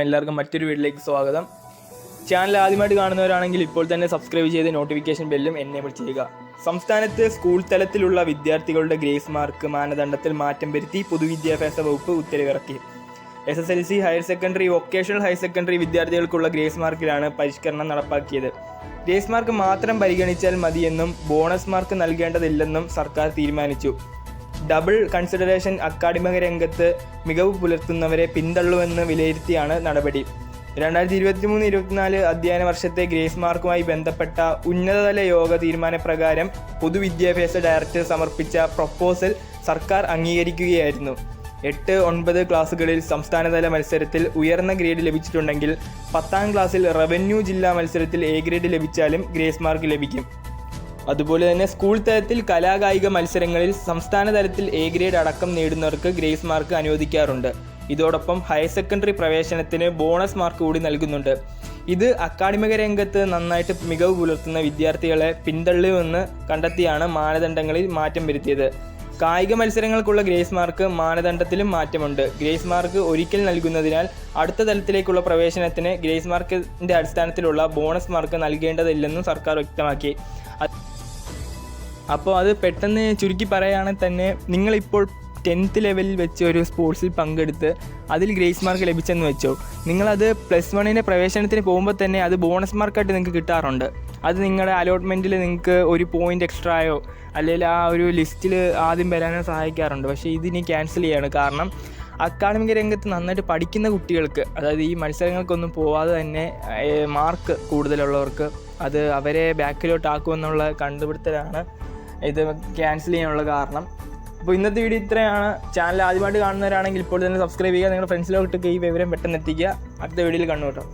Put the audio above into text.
എല്ലാവർക്കും മറ്റൊരു വീട്ടിലേക്ക് സ്വാഗതം. ചാനൽ ആദ്യമായിട്ട് കാണുന്നവരാണെങ്കിൽ ഇപ്പോൾ തന്നെ സബ്സ്ക്രൈബ് ചെയ്ത് നോട്ടിഫിക്കേഷൻ ബെല്ലും എനേബിൾ ചെയ്യുക. സംസ്ഥാനത്ത് സ്കൂൾ തലത്തിലുള്ള വിദ്യാർത്ഥികളുടെ ഗ്രേസ് മാർക്ക് മാനദണ്ഡത്തിൽ മാറ്റം വരുത്തി പൊതുവിദ്യാഭ്യാസ വകുപ്പ് ഉത്തരവിറക്കി. S S L C higher secondary vocational higher secondary വിദ്യാർത്ഥികൾക്കുള്ള ഗ്രേസ് മാർക്കിലാണ് പരിഷ്കരണം നടപ്പാക്കിയത്. ഗ്രേസ് മാർക്ക് മാത്രം പരിഗണിച്ചാൽ മതിയെന്നും ബോണസ് മാർക്ക് നൽകേണ്ടതില്ലെന്നും സർക്കാർ തീരുമാനിച്ചു. ഡബിൾ കൺസിഡറേഷൻ അക്കാഡമിക രംഗത്ത് മികവ് പുലർത്തുന്നവരെ പിന്തള്ളുമെന്ന് വിലയിരുത്തിയാണ് നടപടി. രണ്ടായിരത്തി ഇരുപത്തി മൂന്ന് ഇരുപത്തിനാല് അധ്യയന വർഷത്തെ ഗ്രേസ് മാർക്കുമായി ബന്ധപ്പെട്ട ഉന്നതതല യോഗ തീരുമാനപ്രകാരം പൊതുവിദ്യാഭ്യാസ ഡയറക്ടർ സമർപ്പിച്ച പ്രപ്പോസൽ സർക്കാർ അംഗീകരിക്കുകയായിരുന്നു. എട്ട് ഒൻപത് ക്ലാസ്സുകളിൽ സംസ്ഥാനതല മത്സരത്തിൽ ഉയർന്ന ഗ്രേഡ് ലഭിച്ചിട്ടുണ്ടെങ്കിൽ പത്താം ക്ലാസ്സിൽ റവന്യൂ ജില്ലാ മത്സരത്തിൽ എ ഗ്രേഡ് ലഭിച്ചാലും ഗ്രേസ് മാർക്ക് ലഭിക്കും. അതുപോലെ തന്നെ സ്കൂൾ തലത്തിൽ കലാകായിക മത്സരങ്ങളിൽ സംസ്ഥാന തലത്തിൽ എ ഗ്രേഡ് അടക്കം നേടുന്നവർക്ക് ഗ്രേസ് മാർക്ക് അനുവദിക്കാറുണ്ട്. ഇതോടൊപ്പം ഹയർ സെക്കൻഡറി പ്രവേശനത്തിന് ബോണസ് മാർക്ക് കൂടി നൽകുന്നുണ്ട്. ഇത് അക്കാഡമിക രംഗത്ത് നന്നായിട്ട് മികവ് പുലർത്തുന്ന വിദ്യാർത്ഥികളെ പിന്തള്ളുമെന്ന് കണ്ടെത്തിയാണ് മാനദണ്ഡങ്ങളിൽ മാറ്റം വരുത്തിയത്. കായിക മത്സരങ്ങൾക്കുള്ള ഗ്രേസ് മാർക്ക് മാനദണ്ഡത്തിലും മാറ്റമുണ്ട്. ഗ്രേസ് മാർക്ക് ഒരിക്കൽ നൽകുന്നതിനാൽ അടുത്ത തലത്തിലേക്കുള്ള പ്രവേശനത്തിന് ഗ്രേസ് മാർക്കിന്റെ അടിസ്ഥാനത്തിലുള്ള ബോണസ് മാർക്ക് നൽകേണ്ടതില്ലെന്നും സർക്കാർ വ്യക്തമാക്കി. അപ്പോൾ അത് പെട്ടെന്ന് ചുരുക്കി പറയുകയാണെങ്കിൽ തന്നെ നിങ്ങളിപ്പോൾ ടെൻത്ത് ലെവലിൽ വെച്ച് ഒരു സ്പോർട്സിൽ പങ്കെടുത്ത് അതിൽ ഗ്രേസ് മാർക്ക് ലഭിച്ചെന്ന് വെച്ചോ. നിങ്ങളത് പ്ലസ് വണ്ണിന്റെ പ്രവേശനത്തിന് പോകുമ്പോൾ തന്നെ അത് ബോണസ് മാർക്കായിട്ട് നിങ്ങൾക്ക് കിട്ടാറുണ്ട്. അത് നിങ്ങളുടെ അലോട്ട്മെന്റിൽ നിങ്ങൾക്ക് ഒരു പോയിന്റ് എക്സ്ട്രായോ അല്ലെങ്കിൽ ആ ഒരു ലിസ്റ്റിൽ ആദ്യം വരാനോ സഹായിക്കാറുണ്ട്. പക്ഷേ ഇതിനി ക്യാൻസൽ ചെയ്യാണ്. കാരണം അക്കാഡമിക രംഗത്ത് നന്നായിട്ട് പഠിക്കുന്ന കുട്ടികൾക്ക് അതായത് ഈ മത്സരങ്ങൾക്കൊന്നും പോവാതെ തന്നെ മാർക്ക് കൂടുതലുള്ളവർക്ക് അത് അവരെ ബാക്കിലോട്ടാക്കുമെന്നുള്ള കണ്ടുപിടുത്തലാണ് ഇത് ക്യാൻസൽ ചെയ്യാനുള്ള കാരണം. അപ്പോൾ ഇന്നത്തെ വീഡിയോ ഇത്രയാണ്. ചാനൽ ആദ്യമായിട്ട് കാണുന്നവരാണെങ്കിൽ ഇപ്പോൾ തന്നെ സബ്സ്ക്രൈബ് ചെയ്യുക. നിങ്ങളുടെ ഫ്രണ്ട്സിലോട്ടൊക്കെ ഈ വിവരം പെട്ടെന്ന് എത്തിക്കുക. അടുത്ത വീഡിയോയിൽ കണ്ടുകൂട്ടോ